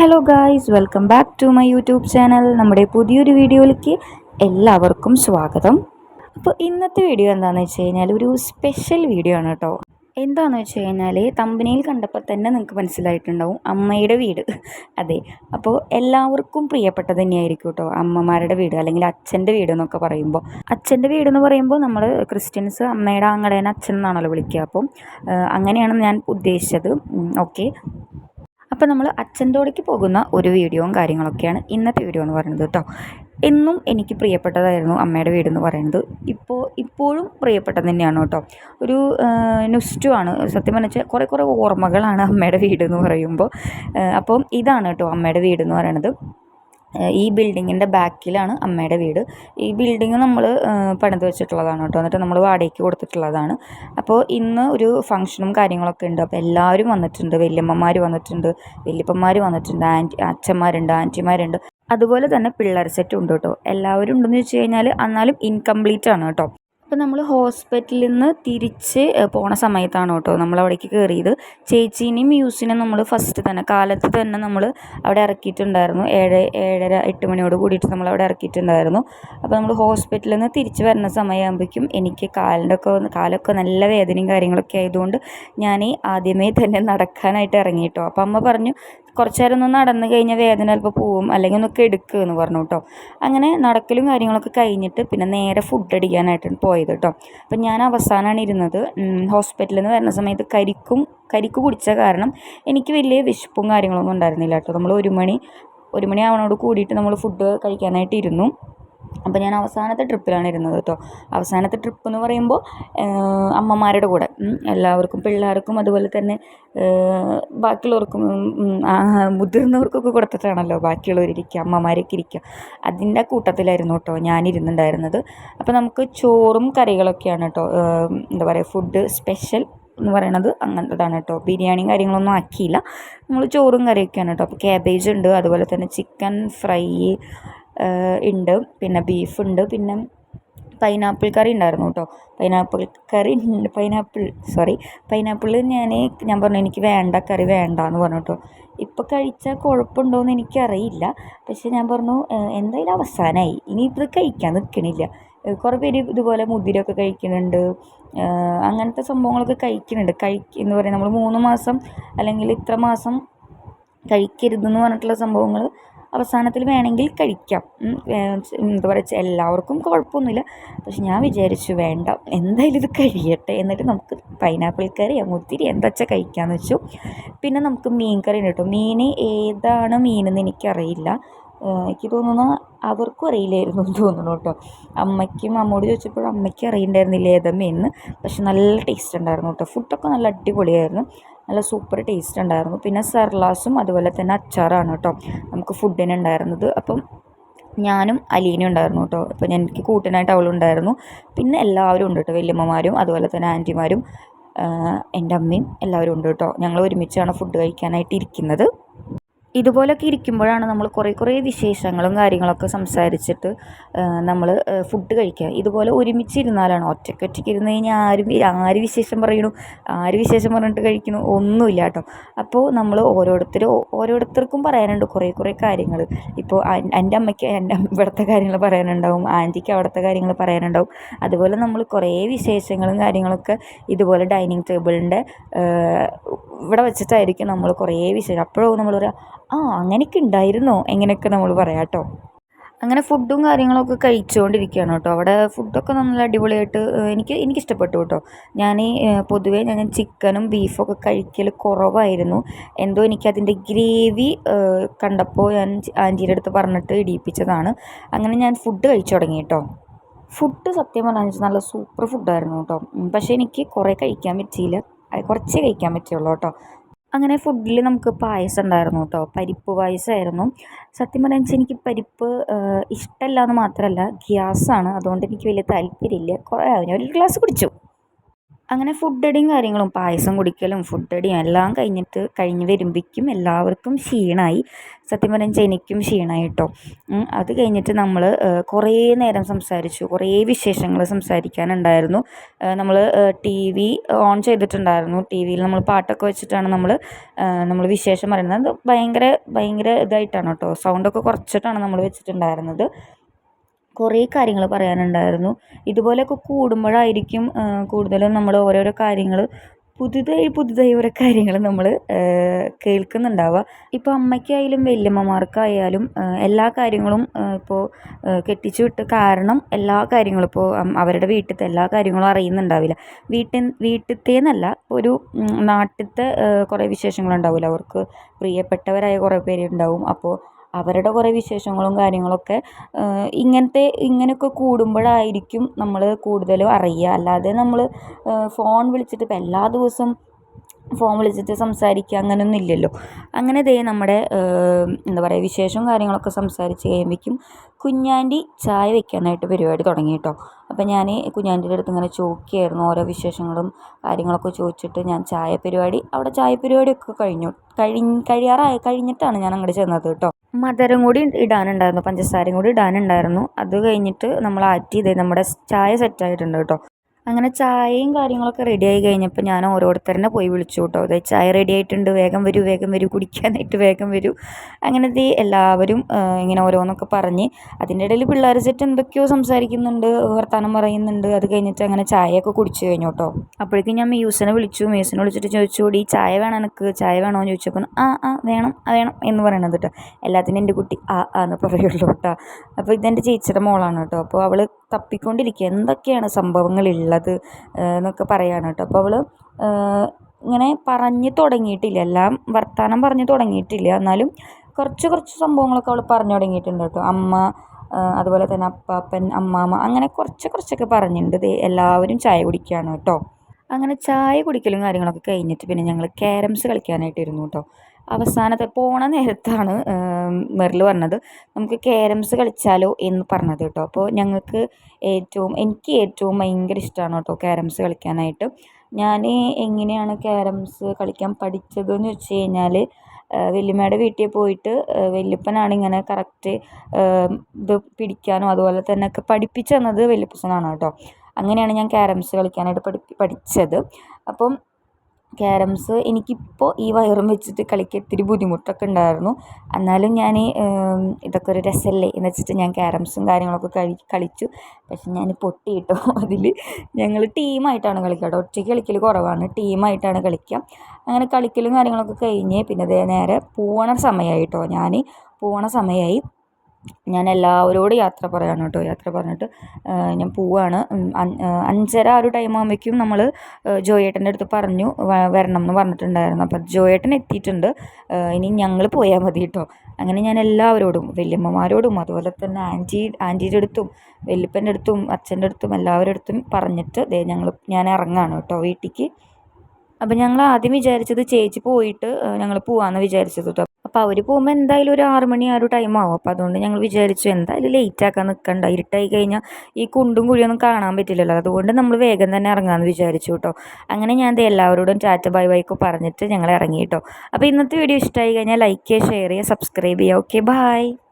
Hello guys welcome back to my YouTube channel. നമ്മുടെ പുതിയൊരു വീഡിയോയിലേക്ക് എല്ലാവർക്കും സ്വാഗതം. അപ്പോൾ ഇന്നത്തെ വീഡിയോ എന്താണെന്ന് വെച്ച് കഴിഞ്ഞാൽ ഒരു സ്പെഷ്യൽ വീഡിയോ ആണ് കേട്ടോ. എന്താണെന്ന് വെച്ച് കഴിഞ്ഞാൽ തമ്പനിയിൽ കണ്ടപ്പോൾ തന്നെ നിങ്ങൾക്ക് മനസ്സിലായിട്ടുണ്ടാവും അമ്മയുടെ വീട്. അതെ അപ്പോൾ എല്ലാവർക്കും പ്രിയപ്പെട്ടത് തന്നെയായിരിക്കും കേട്ടോ അമ്മമാരുടെ വീട് അല്ലെങ്കിൽ അച്ഛന്റെ വീട് എന്നൊക്കെ പറയുമ്പോൾ. അച്ഛന്റെ വീട് എന്ന് പറയുമ്പോൾ നമ്മൾ ക്രിസ്ത്യൻസ് അമ്മയുടെ ആങ്ങളേനെ അച്ഛൻ എന്നാണല്ലോ വിളിക്കുക. അപ്പം അങ്ങനെയാണ് ഞാൻ ഉദ്ദേശിച്ചത്. ഓക്കെ. അപ്പോൾ നമ്മൾ അച്ഛന്റോടേക്ക് പോകുന്ന ഒരു വീഡിയോയും കാര്യങ്ങളൊക്കെയാണ് ഇന്നത്തെ വീഡിയോ എന്ന് പറയുന്നത് കേട്ടോ. എന്നും എനിക്ക് പ്രിയപ്പെട്ടതായിരുന്നു അമ്മയുടെ വീട് എന്ന് പറയുന്നത്. ഇപ്പോൾ ഇപ്പോഴും പ്രിയപ്പെട്ടത് തന്നെയാണ് കേട്ടോ. ഒരു നുസ്റ്റു ആണ്. സത്യം പറഞ്ഞാൽ കുറേ കുറേ ഓർമ്മകളാണ് അമ്മയുടെ വീട് എന്ന് പറയുമ്പോൾ അപ്പം ഇതാണ് കേട്ടോ അമ്മയുടെ വീട് എന്ന് പറയുന്നത്. ഈ ബിൽഡിങ്ങിന്റെ ബാക്കിലാണ് അമ്മയുടെ വീട്. ഈ ബിൽഡിങ് നമ്മൾ പണിത് വെച്ചിട്ടുള്ളതാണ് കേട്ടോ. എന്നിട്ട് നമ്മൾ വാടകയ്ക്ക് കൊടുത്തിട്ടുള്ളതാണ്. അപ്പോൾ ഇന്ന് ഒരു ഫംഗ്ഷനും കാര്യങ്ങളൊക്കെ ഉണ്ട്. അപ്പോൾ എല്ലാവരും വന്നിട്ടുണ്ട്. വല്യമ്മമാർ വന്നിട്ടുണ്ട്. വല്യപ്പന്മാർ വന്നിട്ടുണ്ട്. ആന്റി അച്ഛന്മാരുണ്ട് ആന്റിമാരുണ്ട്. അതുപോലെ തന്നെ പിള്ളേർ സെറ്റും ഉണ്ട് കേട്ടോ. എല്ലാവരും ഉണ്ടെന്ന് വെച്ച് കഴിഞ്ഞാൽ എന്നാലും ഇൻകംപ്ലീറ്റ് ആണ് കേട്ടോ. അപ്പോൾ നമ്മൾ ഹോസ്പിറ്റലിൽ നിന്ന് തിരിച്ച് പോണ സമയത്താണ് കേട്ടോ നമ്മൾ അവിടേക്ക് കയറിയത് ചേച്ചീനെയും മ്യൂസിനെയും നമ്മൾ ഫസ്റ്റ് തന്നെ കാലത്ത് തന്നെ നമ്മൾ അവിടെ ഇറക്കിയിട്ടുണ്ടായിരുന്നു. ഏഴ് ഏഴര എട്ട് മണിയോട് കൂടിയിട്ട് നമ്മൾ അവിടെ ഇറക്കിയിട്ടുണ്ടായിരുന്നു. അപ്പോൾ നമ്മൾ ഹോസ്പിറ്റലിൽ നിന്ന് തിരിച്ച് വരുന്ന സമയമാകുമ്പോഴേക്കും എനിക്ക് കാലിന്റെ ഒക്കെ കാലൊക്കെ നല്ല വേദനയും കാര്യങ്ങളൊക്കെ ആയതുകൊണ്ട് ഞാൻ ആദ്യമേ തന്നെ നടക്കാനായിട്ട് ഇറങ്ങി കേട്ടോ അപ്പോൾ അമ്മ പറഞ്ഞു കുറച്ച് നേരം ഒന്ന് നടന്നു കഴിഞ്ഞാൽ വേദന ചിലപ്പോൾ പോവും. അല്ലെങ്കിൽ ഒന്ന് കെടുക്കുക എന്ന് പറഞ്ഞു കേട്ടോ അങ്ങനെ നടക്കലും കാര്യങ്ങളൊക്കെ കഴിഞ്ഞിട്ട് പിന്നെ നേരെ ഫുഡ് അടിക്കാനായിട്ടാണ് പോയത് കേട്ടോ അപ്പം ഞാൻ അവസാനമാണ് ഇരുന്നത്. ഹോസ്പിറ്റലിൽ നിന്ന് വരുന്ന സമയത്ത് കരിക്കും കരിക്ക് കുടിച്ച കാരണം എനിക്ക് വലിയ വിശപ്പും കാര്യങ്ങളൊന്നും ഉണ്ടായിരുന്നില്ല കേട്ടോ നമ്മൾ ഒരു മണി ഒരു മണി ആവണോട് കൂടിയിട്ട് നമ്മൾ ഫുഡ് കഴിക്കാനായിട്ട് ഇരുന്നു. അപ്പോൾ ഞാൻ അവസാനത്തെ ട്രിപ്പിലാണ് ഇരുന്നത് കേട്ടോ. അവസാനത്തെ ട്രിപ്പ് എന്ന് പറയുമ്പോൾ അമ്മമാരുടെ കൂടെ. എല്ലാവർക്കും പിള്ളേർക്കും അതുപോലെ തന്നെ ബാക്കിയുള്ളവർക്കും മുതിർന്നവർക്കൊക്കെ കൊടുത്തിട്ടാണല്ലോ ബാക്കിയുള്ളവരിരിക്കുക അമ്മമാരൊക്കെ ഇരിക്കുക. അതിന്റെ കൂട്ടത്തിലായിരുന്നു കേട്ടോ ഞാൻ ഇരുന്നുണ്ടായിരുന്നത് അപ്പോൾ നമുക്ക് ചോറും കറികളൊക്കെയാണ് കേട്ടോ എന്താ പറയുക ഫുഡ് സ്പെഷ്യൽ എന്ന് പറയണത് അങ്ങനത്തതാണ് കേട്ടോ. ബിരിയാണിയും കാര്യങ്ങളൊന്നും ആക്കിയില്ല. നമ്മൾ ചോറും കറിയൊക്കെയാണ് കേട്ടോ. അപ്പോൾ ക്യാബേജ് ഉണ്ട് അതുപോലെ തന്നെ ചിക്കൻ ഫ്രൈ ഉണ്ട് പിന്നെ ബീഫ് ഉണ്ട് പിന്നെ പൈനാപ്പിൾ കറി ഉണ്ടായിരുന്നു കേട്ടോ pineapple curry pineapple sorry pineapple ഞാൻ ഞാൻ പറഞ്ഞു എനിക്ക് വേണ്ട കറി വേണ്ട എന്ന് പറഞ്ഞു കേട്ടോ ഇപ്പോൾ കഴിച്ചാൽ കുഴപ്പമുണ്ടോയെന്ന് എനിക്കറിയില്ല. പക്ഷേ ഞാൻ പറഞ്ഞു എന്തായാലും അവസാനമായി ഇനി ഇത് കഴിക്കാൻ നിൽക്കണില്ല കുറേ പേര് ഇതുപോലെ മുതിരൊക്കെ കഴിക്കുന്നുണ്ട് അങ്ങനത്തെ സംഭവങ്ങളൊക്കെ കഴിക്കുന്നുണ്ട് കഴിക്ക എന്ന് പറയുന്നത് നമ്മൾ മൂന്ന് മാസം അല്ലെങ്കിൽ ഇത്ര മാസം കഴിക്കരുതെന്ന് പറഞ്ഞിട്ടുള്ള സംഭവങ്ങൾ അവസാനത്തിൽ വേണമെങ്കിൽ കഴിക്കാം. എന്താ പറയുക എല്ലാവർക്കും കുഴപ്പമൊന്നുമില്ല. പക്ഷെ ഞാൻ വിചാരിച്ചു വേണ്ട എന്തായാലും ഇത് കഴിയട്ടെ എന്നിട്ട് നമുക്ക് പൈനാപ്പിൾ കറി ഒത്തിരി എന്താ വെച്ചാൽ കഴിക്കാമെന്ന് വെച്ചു. പിന്നെ നമുക്ക് മീൻ കറി കേട്ടോ. മീൻ ഏതാണ് മീനെന്ന് എനിക്കറിയില്ല. എനിക്ക് തോന്നുന്നു അവർക്കും അറിയില്ലായിരുന്നു എന്ന് തോന്നുന്നു കേട്ടോ. അമ്മയ്ക്കും അമ്മോട് ചോദിച്ചപ്പോൾ അമ്മയ്ക്ക് അറിയണ്ടായിരുന്നില്ല ഏതാ മീൻ പക്ഷെ നല്ല ടേസ്റ്റ് ഉണ്ടായിരുന്നു കേട്ടോ. ഫുഡൊക്കെ നല്ല അടിപൊളിയായിരുന്നു. നല്ല സൂപ്പർ ടേസ്റ്റ് ഉണ്ടായിരുന്നു. പിന്നെ സർലാസും അതുപോലെ തന്നെ അച്ചാറാണ് കേട്ടോ നമുക്ക് ഫുഡിന് ഉണ്ടായിരുന്നത്. അപ്പം ഞാനും അലീനയും ഉണ്ടായിരുന്നു കേട്ടോ അപ്പം എനിക്ക് കൂട്ടിനായിട്ട് അവളുണ്ടായിരുന്നു പിന്നെ എല്ലാവരും ഉണ്ട് കേട്ടോ വല്യമ്മമാരും അതുപോലെ തന്നെ ആന്റിമാരും എന്റെ അമ്മയും എല്ലാവരും ഉണ്ട് കേട്ടോ ഞങ്ങൾ ഒരുമിച്ചാണ് ഫുഡ് കഴിക്കാനായിട്ട് ഇരിക്കുന്നത്. ഇതുപോലൊക്കെ ഇരിക്കുമ്പോഴാണ് നമ്മൾ കുറേ കുറേ വിശേഷങ്ങളും കാര്യങ്ങളൊക്കെ സംസാരിച്ചിട്ട് നമ്മൾ ഫുഡ് കഴിക്കുക. ഇതുപോലെ ഒരുമിച്ചിരുന്നാലാണ് ഒറ്റയ്ക്ക് ഒറ്റയ്ക്ക് ഇരുന്ന് കഴിഞ്ഞാൽ ആരും ആര് വിശേഷം പറയണു? ആര് വിശേഷം പറഞ്ഞിട്ട് കഴിക്കണു? ഒന്നുമില്ല കേട്ടോ. അപ്പോൾ നമ്മൾ ഓരോരുത്തരും ഓരോരുത്തർക്കും പറയാനുണ്ട് കുറേ കുറേ കാര്യങ്ങൾ ഇപ്പോൾ എന്റെ അമ്മയ്ക്ക് എന്റെ ഇവിടുത്തെ കാര്യങ്ങൾ പറയാനുണ്ടാവും ആന്റിക്ക് അവിടുത്തെ കാര്യങ്ങൾ പറയാനുണ്ടാവും. അതുപോലെ നമ്മൾ കുറേ വിശേഷങ്ങളും കാര്യങ്ങളൊക്കെ ഇതുപോലെ ഡൈനിങ് ടേബിളിന്റെ ഇവിടെ വെച്ചിട്ടായിരിക്കും നമ്മൾ കുറേ വിശേഷം. അപ്പോഴും നമ്മൾ ആ അങ്ങനെയൊക്കെ ഉണ്ടായിരുന്നോ. എങ്ങനെയൊക്കെ നമ്മൾ പറയാം കേട്ടോ അങ്ങനെ ഫുഡും കാര്യങ്ങളൊക്കെ കഴിച്ചുകൊണ്ടിരിക്കുകയാണ് കേട്ടോ. അവിടെ ഫുഡൊക്കെ നല്ല അടിപൊളിയായിട്ട് എനിക്ക് എനിക്ക് ഇഷ്ടപ്പെട്ടു കേട്ടോ. ഞാൻ പൊതുവേ ഞാൻ ചിക്കനും ബീഫൊക്കെ കഴിക്കൽ കുറവായിരുന്നു. എന്തോ എനിക്കതിന്റെ ഗ്രേവി കണ്ടപ്പോൾ ഞാൻ ആന്റീന്റെ അടുത്ത് പറഞ്ഞിട്ട് ഇടിയിപ്പിച്ചതാണ്. അങ്ങനെ ഞാൻ ഫുഡ് കഴിച്ചു തുടങ്ങി കേട്ടോ. ഫുഡ് സത്യം പറഞ്ഞാൽ നല്ല സൂപ്പർ ഫുഡായിരുന്നു കേട്ടോ. പക്ഷേ എനിക്ക് കുറേ കഴിക്കാൻ പറ്റിയില്ല. കുറച്ചേ കഴിക്കാൻ പറ്റുള്ളൂ കേട്ടോ. അങ്ങനെ ഫുഡിൽ നമുക്ക് പായസം ഉണ്ടായിരുന്നു കേട്ടോ പരിപ്പ് പായസമായിരുന്നു സത്യം പറഞ്ഞാൽ വെച്ചാൽ എനിക്ക് പരിപ്പ് ഇഷ്ടമല്ല എന്ന് മാത്രമല്ല ഗ്യാസാണ്. അതുകൊണ്ട് എനിക്ക് വലിയ താല്പര്യമില്ല. കുറേ ഒരു ഗ്ലാസ് കുടിച്ചു. അങ്ങനെ ഫുഡടിയും കാര്യങ്ങളും പായസം കുടിക്കലും ഫുഡടിയും എല്ലാം കഴിഞ്ഞിട്ട് കഴിഞ്ഞ് വരുമ്പോഴേക്കും എല്ലാവർക്കും ക്ഷീണമായി സത്യം പറഞ്ഞാൽ എനിക്കും ക്ഷീണമായി കേട്ടോ അത് കഴിഞ്ഞിട്ട് നമ്മൾ കുറേ നേരം സംസാരിച്ചു. കുറേ വിശേഷങ്ങൾ സംസാരിക്കാനുണ്ടായിരുന്നു. നമ്മൾ ടി വി ഓൺ ചെയ്തിട്ടുണ്ടായിരുന്നു. ടി വിയിൽ നമ്മൾ പാട്ടൊക്കെ വെച്ചിട്ടാണ് നമ്മൾ നമ്മൾ വിശേഷം പറയുന്നത്. ഭയങ്കര ഭയങ്കര ഇതായിട്ടാണ് കേട്ടോ. സൗണ്ടൊക്കെ കുറച്ചിട്ടാണ് നമ്മൾ വെച്ചിട്ടുണ്ടായിരുന്നത്. കുറേ കാര്യങ്ങൾ പറയാനുണ്ടായിരുന്നു. ഇതുപോലെയൊക്കെ കൂടുമ്പോഴായിരിക്കും കൂടുതലും നമ്മൾ ഓരോരോ കാര്യങ്ങൾ പുതുതായി പുതുതായി ഓരോ കാര്യങ്ങൾ നമ്മൾ കേൾക്കുന്നുണ്ടാവുക. ഇപ്പോൾ അമ്മയ്ക്കായാലും വല്യമ്മമാർക്കായാലും എല്ലാ കാര്യങ്ങളും ഇപ്പോൾ കെട്ടിച്ചു വിട്ട് കാരണം എല്ലാ കാര്യങ്ങളും ഇപ്പോൾ അവരുടെ വീട്ടിലത്തെ എല്ലാ കാര്യങ്ങളും അറിയുന്നുണ്ടാവില്ല. വീട്ടിൽ വീട്ടിലത്തേന്നല്ല ഒരു നാട്ടിലത്തെ കുറേ വിശേഷങ്ങളുണ്ടാവില്ല. അവർക്ക് പ്രിയപ്പെട്ടവരായ കുറേ പേരുണ്ടാവും. അപ്പോൾ അവരുടെ കുറേ വിശേഷങ്ങളും കാര്യങ്ങളൊക്കെ ഇങ്ങനത്തെ ഇങ്ങനെയൊക്കെ കൂടുമ്പോഴായിരിക്കും നമ്മൾ കൂടുതലും അറിയുക. അല്ലാതെ നമ്മൾ ഫോൺ വിളിച്ചിട്ട് ഇപ്പം എല്ലാ ദിവസവും ഫോൺ വിളിച്ചിട്ട് സംസാരിക്കുക അങ്ങനെയൊന്നും ഇല്ലല്ലോ. അങ്ങനെ ദേ നമ്മുടെ എന്താ പറയുക വിശേഷവും കാര്യങ്ങളൊക്കെ സംസാരിച്ച് കഴിയുമ്പോഴേക്കും കുഞ്ഞാന്റി ചായ വെക്കാനായിട്ട് പരിപാടി തുടങ്ങി കേട്ടോ. അപ്പം ഞാൻ കുഞ്ഞാന്റിയുടെ അടുത്ത് ഇങ്ങനെ ചോദിക്കുകയായിരുന്നു ഓരോ വിശേഷങ്ങളും കാര്യങ്ങളൊക്കെ ചോദിച്ചിട്ട് ഞാൻ ചായ പരിപാടി അവിടെ ചായ പരിപാടിയൊക്കെ കഴിഞ്ഞു. കഴി കഴിയാറായി കഴിഞ്ഞിട്ടാണ് ഞാൻ അങ്ങോട്ട് ചെന്നത് കേട്ടോ. മധുരം കൂടി ഇടാനുണ്ടായിരുന്നു പഞ്ചസാരയും കൂടി ഇടാനുണ്ടായിരുന്നു. അത് കഴിഞ്ഞിട്ട് നമ്മൾ ആറ്റി ഇതേ നമ്മുടെ ചായ സെറ്റായിട്ടുണ്ട് കേട്ടോ. അങ്ങനെ ചായയും കാര്യങ്ങളൊക്കെ റെഡി ആയി കഴിഞ്ഞപ്പോൾ ഞാൻ ഓരോരുത്തരനെ പോയി വിളിച്ചു കേട്ടോ അതായത് ചായ റെഡി ആയിട്ടുണ്ട്. വേഗം വരൂ വേഗം വരൂ കുടിക്കാനായിട്ട് വേഗം വരൂ. അങ്ങനെ അങ്ങനത്തെ എല്ലാവരും ഇങ്ങനെ ഓരോന്നൊക്കെ പറഞ്ഞ് അതിന്റെ ഇടയിൽ പിള്ളേർ സെറ്റ് എന്തൊക്കെയോ സംസാരിക്കുന്നുണ്ട് വർത്തമാനം പറയുന്നുണ്ട്. അത് കഴിഞ്ഞിട്ട് അങ്ങനെ ചായയൊക്കെ കുടിച്ചു കഴിഞ്ഞു കേട്ടോ അപ്പോഴേക്കും ഞാൻ മ്യൂസിനെ വിളിച്ചു. മ്യൂസിനെ വിളിച്ചിട്ട് ചോദിച്ചു കൂടി ചായ വേണം എനിക്ക്? ചായ വേണോ? എന്ന് ചോദിച്ചപ്പോൾ ആ ആ വേണം ആ വേണം എന്ന് പറയണത് കേട്ടോ എല്ലാത്തിനും എന്റെ കുട്ടി ആ ആ എന്ന് പറയുള്ളൂ കേട്ടോ അപ്പോൾ ഇതെന്റെ ചേച്ചിയുടെ മോളാണ് കേട്ടോ അപ്പോൾ അവൾ തപ്പിക്കൊണ്ടിരിക്കുക. എന്തൊക്കെയാണ് സംഭവങ്ങളുള്ളത് എന്നൊക്കെ പറയുകയാണ് കേട്ടോ. അപ്പോൾ അവൾ ഇങ്ങനെ പറഞ്ഞ് തുടങ്ങിയിട്ടില്ല. എല്ലാം വർത്തമാനം പറഞ്ഞു തുടങ്ങിയിട്ടില്ല. എന്നാലും കുറച്ച് കുറച്ച് സംഭവങ്ങളൊക്കെ അവൾ പറഞ്ഞു തുടങ്ങിയിട്ടുണ്ട് കേട്ടോ. അമ്മ അതുപോലെ തന്നെ അപ്പാപ്പൻ അമ്മാമ്മ അങ്ങനെ കുറച്ച് കുറച്ചൊക്കെ പറഞ്ഞിട്ടുണ്ട്. എല്ലാവരും ചായ കുടിക്കുകയാണ് കേട്ടോ. അങ്ങനെ ചായ കുടിക്കലും കാര്യങ്ങളൊക്കെ കഴിഞ്ഞിട്ട് പിന്നെ ഞങ്ങൾ ക്യാരംസ് കളിക്കാനായിട്ട് ഇരുന്നു കേട്ടോ അവസാനത്തെ പോണ നേരത്താണ് മെറിൽ പറഞ്ഞത് നമുക്ക് ക്യാരംസ് കളിച്ചാലോ എന്ന് പറഞ്ഞത് കേട്ടോ അപ്പോൾ ഞങ്ങൾക്ക് ഏറ്റവും എനിക്ക് ഏറ്റവും ഭയങ്കര ഇഷ്ടമാണ് കേട്ടോ ക്യാരംസ് കളിക്കാനായിട്ട്. ഞാൻ എങ്ങനെയാണ് ക്യാരംസ് കളിക്കാൻ പഠിച്ചതെന്ന് വെച്ച് കഴിഞ്ഞാൽ വല്യമ്മയുടെ വീട്ടിൽ പോയിട്ട് വല്യപ്പനാണ് ഇങ്ങനെ കറക്റ്റ് ഇത് പിടിക്കാനും അതുപോലെ തന്നെ ഒക്കെ പഠിപ്പിച്ചു തന്നത് വല്യപ്പച്ചനാണ് കേട്ടോ അങ്ങനെയാണ് ഞാൻ ക്യാരംസ് കളിക്കാനായിട്ട് പഠി പഠിച്ചത്. അപ്പം ക്യാരംസ് എനിക്കിപ്പോൾ ഈ വയറും വെച്ചിട്ട് കളിക്കാൻ ഇത്തിരി ബുദ്ധിമുട്ടൊക്കെ ഉണ്ടായിരുന്നു. എന്നാലും ഞാൻ ഇതൊക്കെ ഒരു രസമല്ലേ എന്ന് വെച്ചിട്ട് ഞാൻ ക്യാരംസും കാര്യങ്ങളൊക്കെ കളി കളിച്ചു. പക്ഷെ ഞാൻ പൊട്ടി കേട്ടോ അതിൽ ഞങ്ങൾ ടീമായിട്ടാണ് കളിക്കുക. ഒറ്റയ്ക്ക് കളിക്കൽ കുറവാണ്. ടീമായിട്ടാണ് കളിക്കുക. അങ്ങനെ കളിക്കലും കാര്യങ്ങളൊക്കെ കഴിഞ്ഞ് പിന്നെ നേരെ പോകണ സമയമായി കേട്ടോ ഞാൻ പോകണ സമയമായി ഞാൻ എല്ലാവരോടും യാത്ര പറയാണ് കേട്ടോ. യാത്ര പറഞ്ഞിട്ട് ഞാൻ പോവാണ്. അഞ്ചര ആ ഒരു ടൈം ആകുമ്പോഴേക്കും നമ്മൾ ജോയേട്ടന്റെ അടുത്ത് പറഞ്ഞു വരണം എന്ന് പറഞ്ഞിട്ടുണ്ടായിരുന്നു. അപ്പം ജോയേട്ടൻ എത്തിയിട്ടുണ്ട്. ഇനി ഞങ്ങൾ പോയാൽ മതി കേട്ടോ. അങ്ങനെ ഞാൻ എല്ലാവരോടും വല്യമ്മമാരോടും അതുപോലെ തന്നെ ആന്റി ആന്റിയുടെ അടുത്തും വല്യപ്പന്റെ അടുത്തും അച്ഛന്റെ അടുത്തും എല്ലാവരുടെ അടുത്തും പറഞ്ഞിട്ട് ദേ ഞങ്ങൾ ഞാൻ ഇറങ്ങാണ് കേട്ടോ വീട്ടിലേക്ക് അപ്പം ഞങ്ങൾ ആദ്യം വിചാരിച്ചത് ചേച്ചി പോയിട്ട് ഞങ്ങൾ പോവാമെന്ന് വിചാരിച്ചത് കേട്ടോ. അപ്പോൾ അവർ പോകുമ്പോൾ എന്തായാലും ഒരു ആറ് മണി ആ ഒരു ടൈം ആവും. അപ്പോൾ അതുകൊണ്ട് ഞങ്ങൾ വിചാരിച്ചു എന്തായാലും ലേറ്റ് ആക്കാൻ നിൽക്കണ്ട ഇരുട്ടായി കഴിഞ്ഞാൽ ഈ കുണ്ടും കുഴിയൊന്നും കാണാൻ പറ്റില്ലല്ലോ. അതുകൊണ്ട് നമ്മൾ വേഗം തന്നെ ഇറങ്ങാമെന്ന് വിചാരിച്ചു കേട്ടോ അങ്ങനെ ഞാൻ എല്ലാവരോടും ടാറ്റ ബൈ ബൈക്ക് പറഞ്ഞിട്ട് ഞങ്ങൾ ഇറങ്ങി കേട്ടോ അപ്പോൾ ഇന്നത്തെ വീഡിയോ ഇഷ്ടമായി കഴിഞ്ഞാൽ ലൈക്ക് ചെയ്യുക ഷെയർ ചെയ്യുക സബ്സ്ക്രൈബ് ചെയ്യുക. Okay bye